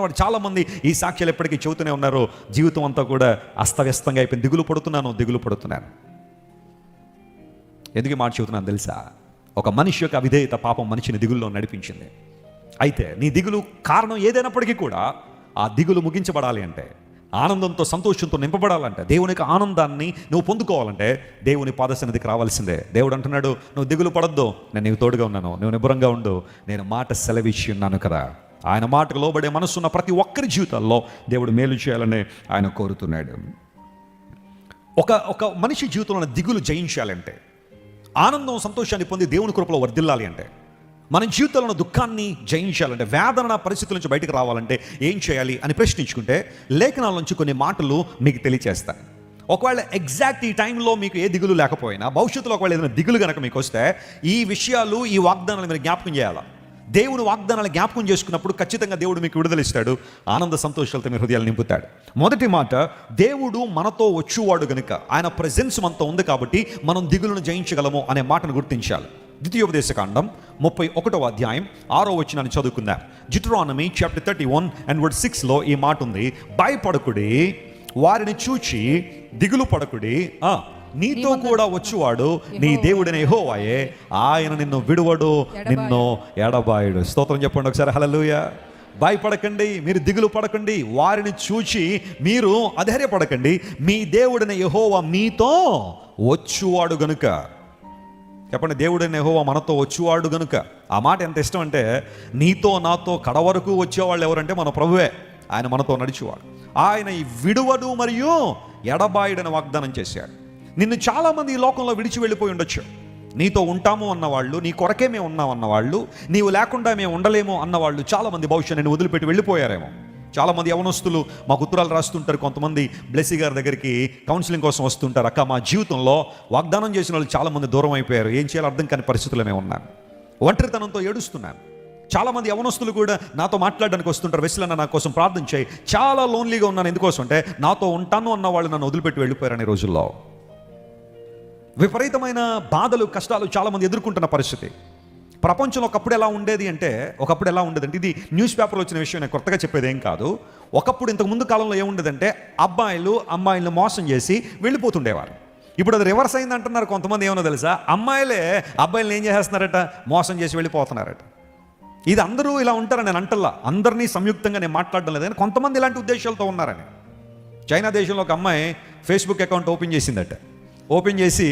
వాడు చాలా మంది ఈ సాక్ష్యాలు ఎప్పటికీ చెబుతూనే ఉన్నారు. జీవితం అంతా కూడా అస్తవ్యస్తంగా అయిపోయింది. దిగులు పడుతున్నాను దిగులు పడుతున్నాను. ఎందుకు మాట చెబుతున్నాను తెలుసా? ఒక మనిషి యొక్క అవిధేయత పాపం మనిషిని దిగుల్లో నడిపించింది. అయితే నీ దిగులు కారణం ఏదైనప్పటికీ కూడా ఆ దిగులు ముగించబడాలి అంటే ఆనందంతో సంతోషంతో నింపబడాలంటే దేవుని యొక్క ఆనందాన్ని నువ్వు పొందుకోవాలంటే దేవుని పాదసన్నిధికి రావాల్సిందే. దేవుడు అంటున్నాడు నువ్వు దిగులు పడద్దు. నేను నీకు తోడుగా ఉన్నాను. నువ్వు నిబ్బరంగా ఉండు. నేను మాట సెలవిచ్చి ఉన్నాను కదా. ఆయన మాటకు లోబడే మనసున్న ప్రతి ఒక్కరి జీవితాల్లో దేవుడు మేలు చేయాలని ఆయన కోరుతున్నాడు. ఒక ఒక మనిషి జీవితంలో దిగులు జయించాలంటే ఆనందం సంతోషాన్ని పొంది దేవుని కృపలో వర్ధిల్లాలి అంటే మన జీవితంలో ఉన్న దుఃఖాన్ని జయించాలంటే వేదన పరిస్థితుల నుంచి బయటకు రావాలంటే ఏం చేయాలి అని ప్రశ్నించుకుంటే లేఖనాల నుంచి కొన్ని మాటలు మీకు తెలియచేస్తాను ఒకవేళ ఎగ్జాక్ట్ ఈ టైంలో మీకు ఏ దిగులు లేకపోయినా భవిష్యత్తులో ఒకవేళ ఏదైనా దిగులు కనుక మీకు వస్తే ఈ విషయాలు ఈ వాగ్దానాలు మీరు జ్ఞాపకం చేయాలా? దేవుని వాగ్దానాలు జ్ఞాపకం చేసుకున్నప్పుడు ఖచ్చితంగా దేవుడు మీకు విడుదలిస్తాడు ఆనంద సంతోషాలతో మీ హృదయాలు నింపుతాడు. మొదటి మాట దేవుడు మనతో వచ్చువాడు గనుక ఆయన ప్రజెన్స్ మనతో ఉంది కాబట్టి మనం దిగులను జయించగలము అనే మాటను గుర్తించాలి. ద్వితీయోపదేశకాండం ముప్పై ఒకటవ అధ్యాయం ఆరో వచ్చినాన్ని చదువుకుందాం. జిట్రానమీ chapter thirty one and word సిక్స్లో ఈ మాట ఉంది. భయపడకుడి వారిని చూచి దిగులు పడకుడి నీతో కూడా వచ్చువాడు. నీ దేవుడనే యెహోవాయే. ఆయన నిన్ను విడువడు నిన్ను ఎడబాయుడు. స్తోత్రం చెప్పండి ఒకసారి. హల్లెలూయ. భయపడకండి మీరు దిగులు పడకండి. వారిని చూచి మీరు అధైర్యపడకండి. మీ దేవుడైన యెహోవా మీతో వచ్చువాడు గనుక. చెప్పండి దేవుడైన యెహోవా మనతో వచ్చువాడు గనుక. ఆ మాట ఎంత ఇష్టం అంటే నీతో నాతో కడ వరకు వచ్చేవాళ్ళు ఎవరంటే మన ప్రభువే. ఆయన మనతో నడిచేవాడు. ఆయన ఈ విడువడు మరియు ఎడబాయుడని వాగ్దానం చేశాడు. నిన్ను చాలామంది ఈ లోకంలో విడిచి వెళ్ళిపోయి ఉండొచ్చు. నీతో ఉంటాము అన్నవాళ్ళు నీ కొరకే మేము ఉన్నాం అన్నవాళ్ళు నీవు లేకుండా మేము ఉండలేము అన్నవాళ్ళు చాలామంది బహుశా నేను వదిలిపెట్టి వెళ్ళిపోయారేమో. చాలామంది యవనస్తులు మాకు ఉత్తరాలు రాస్తుంటారు. కొంతమంది బ్లెస్సీ గారి దగ్గరికి కౌన్సిలింగ్ కోసం వస్తుంటారు. అక్క మా జీవితంలో వాగ్దానం చేసిన వాళ్ళు చాలామంది దూరం అయిపోయారు. ఏం చేయాలో అర్థం కాని పరిస్థితులు మేము ఉన్నాను ఒంటరితనంతో ఏడుస్తున్నాను చాలామంది యవనస్తులు కూడా నాతో మాట్లాడడానికి వస్తుంటారు. వెస్లన్న నా కోసం ప్రార్థన చేయి. చాలా లోన్లీగా ఉన్నాను. ఎందుకోసం అంటే నాతో ఉంటాను అన్న వాళ్ళు నన్ను వదిలిపెట్టి వెళ్ళిపోయారని ఈ రోజుల్లో. విపరీతమైన బాధలు కష్టాలు చాలామంది ఎదుర్కొంటున్న పరిస్థితి. ప్రపంచంలో ఒకప్పుడు ఎలా ఉండేది అంటే ఒకప్పుడు ఎలా ఉండేది అంటే ఇది న్యూస్ పేపర్లో వచ్చిన విషయం నేను కొత్తగా చెప్పేది ఏం కాదు. ఒకప్పుడు ఇంతకు ముందు కాలంలో ఏముండేదంటే అబ్బాయిలు అమ్మాయిలను మోసం చేసి వెళ్ళిపోతుండేవారు. ఇప్పుడు అది రివర్స్ అయింది అంటున్నారు కొంతమంది ఏమన్నా తెలుసా? అమ్మాయిలే అబ్బాయిలను ఏం చేసేస్తున్నారట? మోసం చేసి వెళ్ళిపోతున్నారట. ఇది అందరూ ఇలా ఉంటారని నేను అంటల్లా. అందరినీ సంయుక్తంగా నేను మాట్లాడడం లేదని కొంతమంది ఇలాంటి ఉద్దేశాలతో ఉన్నారని. చైనా దేశంలో ఒక అమ్మాయి ఫేస్బుక్ అకౌంట్ ఓపెన్ చేసిందట. ఓపెన్ చేసి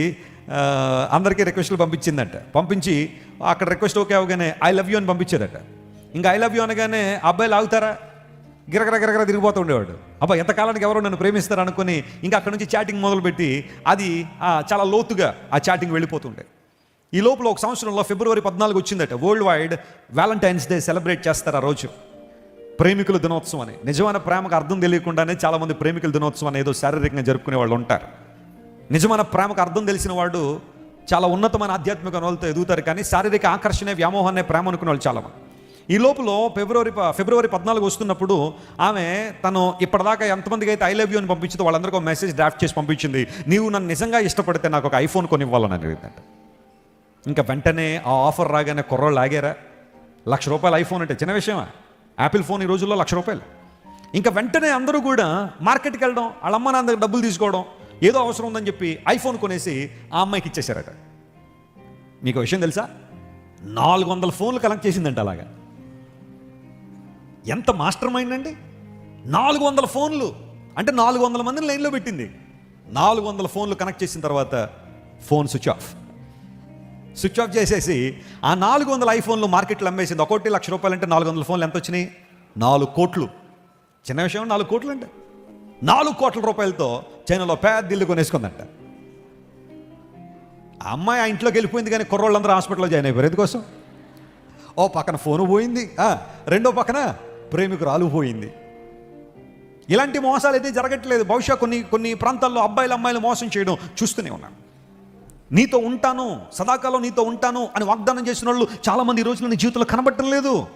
అందరికీ రిక్వెస్ట్లు పంపించిందంట. పంపించి అక్కడ రిక్వెస్ట్ ఓకే అవగానే ఐ లవ్ యూ అని పంపించేదట ఇంకా ఐ లవ్ యూ అనగానే అబ్బాయిలు ఆగుతారా గిరగర గిరగర తిరిగిపోతూ ఉండేవాడు. అబ్బా ఎంతకాలానికి ఎవరో నన్ను ప్రేమిస్తారు అనుకుని ఇంకా అక్కడ నుంచి చాటింగ్ మొదలుపెట్టి అది చాలా లోతుగా ఆ చాటింగ్ వెళ్ళిపోతుండే. ఈ లోపల ఒక సంవత్సరంలో ఫిబ్రవరి పద్నాలుగు వచ్చిందట. World wide Valentine's day celebrate చేస్తారు ఆ రోజు. ప్రేమికుల దినోత్సవం అని. నిజమైన ప్రేమకు అర్థం తెలియకుండానే చాలామంది ప్రేమికుల దినోత్సవం ఏదో శారీరకంగా జరుపుకునే వాళ్ళు ఉంటారు. నిజమైన ప్రేమకు అర్థం తెలిసిన వాడు చాలా ఉన్నతమైన ఆధ్యాత్మిక వాళ్ళతో ఎదుగుతారు కానీ శారీరక ఆకర్షణ వ్యామోహాన్నే ప్రేమ అనుకునే వాళ్ళు చాలా ఈ లోపల ఫిబ్రవరి ఫిబ్రవరి పద్నాలుగు వస్తున్నప్పుడు ఆమె తను ఇప్పటిదాకా ఎంతమందికి అయితే ఐ లవ్ యూ అని పంపించిందో వాళ్ళందరికీ ఒక మెసేజ్ డ్రాఫ్ట్ చేసి పంపించింది. నీవు నన్ను నిజంగా ఇష్టపడితే నాకు ఒక ఐఫోన్ కొనివ్వాలని అడిగిందంట. ఇంకా వెంటనే ఆ ఆఫర్ రాగానే కుర్రోళ్ళు ఆగారా? లక్ష రూపాయలు ఐఫోన్ అంటే చిన్న విషయమా? యాపిల్ ఫోన్ ఈ రోజుల్లో లక్ష రూపాయలు. ఇంకా వెంటనే అందరూ కూడా మార్కెట్కి వెళ్ళడం వాళ్ళ అమ్మ నాన్న డబ్బులు తీసుకోవడం ఏదో అవసరం ఉందని చెప్పి ఐఫోన్ కొనేసి ఆ అమ్మాయికి ఇచ్చేశారట. మీకు విషయం తెలుసా? నాలుగు వందల ఫోన్లు కలెక్ట్ చేసిందంట అలాగా. ఎంత మాస్టర్ మైండ్ అండి? నాలుగు వందల ఫోన్లు. అంటే నాలుగు వందల మందిని లైన్లో పెట్టింది. నాలుగు వందల ఫోన్లు కనెక్ట్ చేసిన తర్వాత phone switch off. Switch off చేసేసి ఆ నాలుగు వందల ఐఫోన్లు మార్కెట్లో అమ్మేసింది. ఒకటి లక్ష రూపాయలు అంటే నాలుగు వందల ఫోన్లు ఎంత వచ్చినాయి? నాలుగు కోట్లు. చిన్న విషయం నాలుగు కోట్లు అంటే నాలుగు కోట్ల రూపాయలతో చైనాలో పెద్ద ఇల్లు కొనేసుకుందంట. ఆ అమ్మాయి ఆ ఇంట్లోకి వెళ్ళిపోయింది కానీ కుర్రోళ్ళందరూ హాస్పిటల్లో జాయిన్ అయిపోయారు. ఎందుకోసం? ఓ పక్కన ఫోను పోయింది. రెండో పక్కన ప్రేమికురాలు పోయింది. ఇలాంటి మోసాలు అయితే జరగట్లేదు. బహుశా కొన్ని కొన్ని ప్రాంతాల్లో అబ్బాయిలు అమ్మాయిలు మోసం చేయడం చూస్తూనే ఉన్నాను నీతో ఉంటాను సదాకాలం నీతో ఉంటాను అని వాగ్దానం చేసిన వాళ్ళు చాలామంది ఈ రోజుల్లో నీ జీవితంలో కనబడటం లేదు.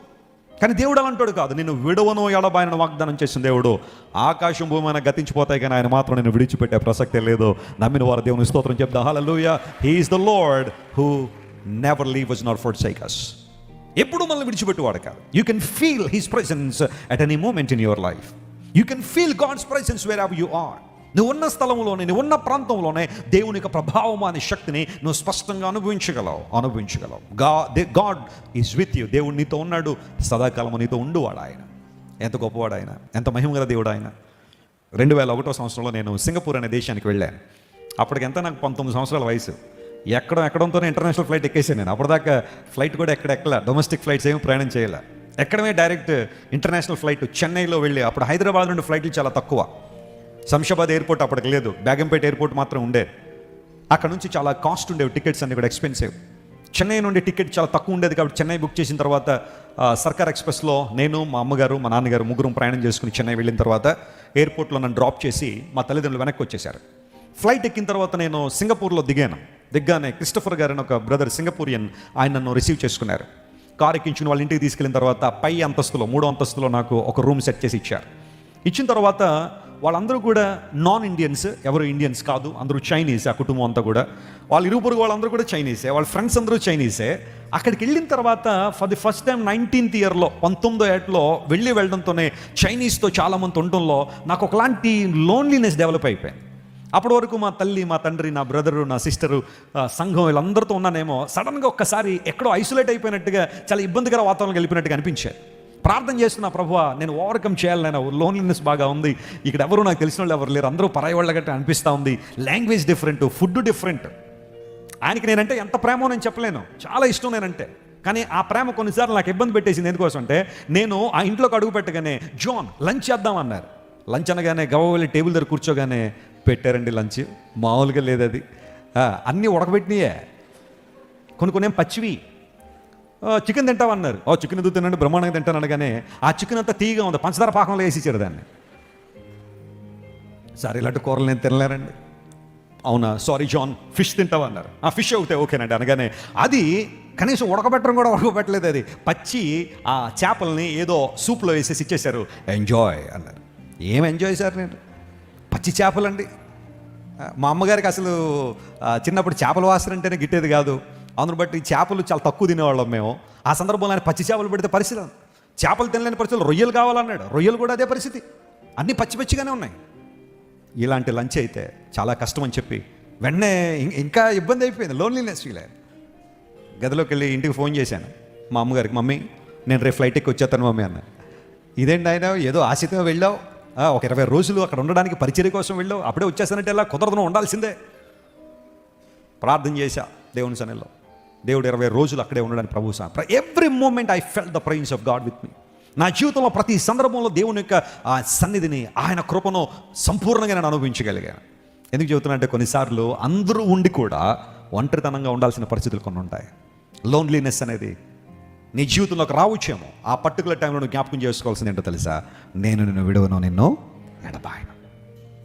కానీ దేవుడు అలా అంటాడు కాదు. నేను విడవను ఎడబాయనని వాగ్దానం చేసిన దేవుడు. ఆకాశం భూమి అయినా గతించిపోతాయి కానీ ఆయన మాత్రం నేను విడిచిపెట్టే ప్రసక్తే లేదు. నమ్మిన వారు దేవుని స్తోత్రం చెప్తా hallelujah he is the Lord who never leave us not forsakes ఎప్పుడు మనల్ని విడిచిపెట్టువాడు కాదు. You can feel his presence at any moment in your life you can feel God's presence where have you are నువ్వు ఉన్న స్థలంలోనే నువ్వు ఉన్న ప్రాంతంలోనే దేవుని యొక్క ప్రభావం అనే శక్తిని నువ్వు స్పష్టంగా అనుభవించగలవు అనుభవించగలవు. గా the God is with you దేవుడు నీతో ఉన్నాడు. సదాకాలం నీతో ఉండువాడు ఆయన. ఎంత గొప్పవాడు ఆయన. ఎంత మహిమగల దేవుడు ఆయన. రెండు వేల ఒకటో సంవత్సరంలో నేను సింగపూర్ అనే దేశానికి వెళ్ళాను. అప్పటికి ఎంత నాకు పంతొమ్మిది సంవత్సరాల వయసు. ఎక్కడ ఎక్కడంతోనే ఇంటర్నేషనల్ ఫ్లైట్ ఎక్కేసాను నేను. అప్పటిదాకా ఫ్లైట్ కూడా ఎక్కడ ఎక్కల. డొమెస్టిక్ ఫ్లైట్స్ ఏమి ప్రయాణం చేయలే. ఎక్కడమే డైరెక్ట్ ఇంటర్నేషనల్ ఫ్లైట్ చెన్నైలో వెళ్ళి అప్పుడు హైదరాబాద్ నుండి ఫ్లైట్లు చాలా తక్కువ. శంషాబాద్ ఎయిర్పోర్ట్ అప్పటికి లేదు. బేగంపేట ఎయిర్పోర్ట్ మాత్రం ఉండేది అక్కడ నుంచి చాలా కాస్ట్ ఉండేవి టికెట్స్ అన్ని కూడా ఎక్స్పెన్సివ్. చెన్నై నుండి టికెట్ చాలా తక్కువ ఉండేది కాబట్టి చెన్నై బుక్ చేసిన తర్వాత సర్కార్ ఎక్స్ప్రెస్లో నేను మా అమ్మగారు మా నాన్నగారు ముగ్గురు ప్రయాణం చేసుకుని చెన్నై వెళ్ళిన తర్వాత ఎయిర్పోర్ట్లో నన్ను డ్రాప్ చేసి మా తల్లిదండ్రులు వెనక్కి వచ్చేసారు ఫ్లైట్ ఎక్కిన తర్వాత నేను సింగపూర్లో దిగాను. దిగ్గానే క్రిస్టఫర్ గారు అని ఒక బ్రదర్ సింగపూరియన్ ఆయన నన్ను రిసీవ్ చేసుకున్నారు. కార్ ఎక్కించుకుని వాళ్ళ ఇంటికి తీసుకెళ్ళిన తర్వాత పై అంతస్తులో మూడో అంతస్తులో నాకు ఒక రూమ్ సెట్ చేసి ఇచ్చారు. ఇచ్చిన తర్వాత వాళ్ళందరూ కూడా నాన్ ఇండియన్స్ ఎవరు ఇండియన్స్ కాదు అందరూ చైనీస్ ఆ కుటుంబం అంతా కూడా. వాళ్ళ ఇరుపురు వాళ్ళందరూ కూడా చైనీసే వాళ్ళ ఫ్రెండ్స్ అందరూ చైనీసే అక్కడికి వెళ్ళిన తర్వాత for the first time nineteenth ఇయర్లో పంతొమ్మిదో ఏటలో వెళ్ళి వెళ్ళడంతోనే చైనీస్తో చాలామంది ఉండటంలో నాకు ఒకలాంటి లోన్లీనెస్ డెవలప్ అయిపోయింది. అప్పటి వరకు మా తల్లి మా తండ్రి నా బ్రదరు నా సిస్టరు సంఘం వీళ్ళందరితో ఉన్నానేమో సడన్గా ఒక్కసారి ఎక్కడో ఐసోలేట్ అయిపోయినట్టుగా చాలా ఇబ్బందికర వాతావరణం వెళ్ళిపోయినట్టుగా అనిపించారు ప్రార్థన చేస్తున్న ప్రభు నేను ఓవర్కమ్ చేయాలి నేను లోన్లీనెస్ బాగా ఉంది. ఇక్కడ ఎవరు నాకు తెలిసిన వాళ్ళు ఎవరు లేరు. అందరూ పరాయి వాళ్ళగట్టు అనిపిస్తూ ఉంది. Language different food different. ఆయనకి నేనంటే ఎంత ప్రేమో నేను చెప్పలేను. చాలా ఇష్టం నేనంటే. కానీ ఆ ప్రేమ కొన్నిసార్లు నాకు ఇబ్బంది పెట్టేసింది ఎందుకోసం అంటే నేను ఆ ఇంట్లోకి అడుగు పెట్టగానే జాన్ లంచ్ చేద్దాం అన్నారు. లంచ్ అనగానే గవ వెళ్ళి టేబుల్ దగ్గర కూర్చోగానే పెట్టారండి లంచ్. మామూలుగా లేదు అది అన్నీ ఉడకబెట్టినాయే. కొన్ని కొన్ని పచ్చివి. చికెన్ తింటామన్నారు ఓ చికెన్ ఎందుకు తినండి బ్రహ్మాండంగా తింటాను అనగానే ఆ చికెన్ అంతా తీగా ఉంది. పంచదార పాకంలో వేసిచ్చారు దాన్ని. సరే ఇలాంటి కూరలు నేను తినలేరండి అవునా? సారీ జాన్ ఫిష్ తింటావా? అన్నారు. ఆ ఫిష్ అవుతే ఓకేనండి అనగానే అది కనీసం ఉడకబెట్టడం కూడా ఉడకబెట్టలేదు అది. పచ్చి ఆ చేపల్ని ఏదో సూప్లో వేసేసి ఇచ్చేశారు. ఎంజాయ్ అన్నారు. ఏం ఎంజాయ్ సార్ నేను? పచ్చి చేపలండి. మా అమ్మగారికి అసలు చిన్నప్పుడు చేపల వాసన అంటేనే గిట్టేది కాదు. అందును బట్టి చేపలు చాలా తక్కువ తినేవాళ్ళం మేము. ఆ సందర్భంలో ఆయన పచ్చి చేపలు పెడితే పరిస్థితి చేపలు తినలేని పరిస్థితులు రొయ్యలు కావాలన్నాడు. రొయ్యలు కూడా అదే పరిస్థితి. అన్నీ పచ్చి పచ్చిగానే ఉన్నాయి. ఇలాంటి లంచ్ అయితే చాలా కష్టం అని చెప్పి వెంటనే ఇంకా ఇబ్బంది అయిపోయింది. లోన్లీనెస్ ఫీల్ అయ్యాను గదిలోకి వెళ్ళి ఇంటికి ఫోన్ చేశాను. మా అమ్మగారికి మమ్మీ నేను రేపు ఫ్లైట్ ఎక్కి వచ్చేస్తాను మమ్మీ అన్న ఇదేంటి ఆయన ఏదో ఆశతో వెళ్ళావు? ఒక ఇరవై రోజులు అక్కడ ఉండడానికి పరిచర్య కోసం వెళ్ళావు? అప్పుడే వచ్చేసానంటే ఎలా కుదరదు? ఉండాల్సిందే. ప్రార్థన చేశా దేవుని సన్నిలో దేవుడు ఇరవై రోజులు అక్కడే ఉండడానికి ప్రభు every moment I felt the presence of God with me నా జీవితంలో ప్రతి సందర్భంలో దేవుని యొక్క ఆ సన్నిధిని ఆయన కృపను సంపూర్ణంగా నేను అనుభవించగలిగాను. ఎందుకు చెబుతున్నా అంటే కొన్నిసార్లు అందరూ ఉండి కూడా ఒంటరితనంగా ఉండాల్సిన పరిస్థితులు కొన్ని ఉంటాయి. లోన్లీనెస్ అనేది నీ జీవితంలోకి రావచ్చేమో ఆ పర్టికులర్ టైంలో నువ్వు జ్ఞాపకం చేసుకోవాల్సింది ఏంటో తెలుసా? నేను నిన్ను విడవను నిన్ను ఎడబాయను.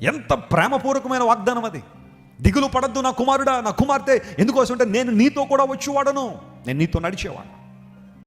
ఎంత ప్రేమపూర్వకమైన వాగ్దానం అది. దిగులు పడద్దు నా కుమారుడా నా కుమార్తె. ఎందుకోసం అంటే నేను నీతో కూడా వచ్చేవాడను నేను నీతో నడిచేవాడు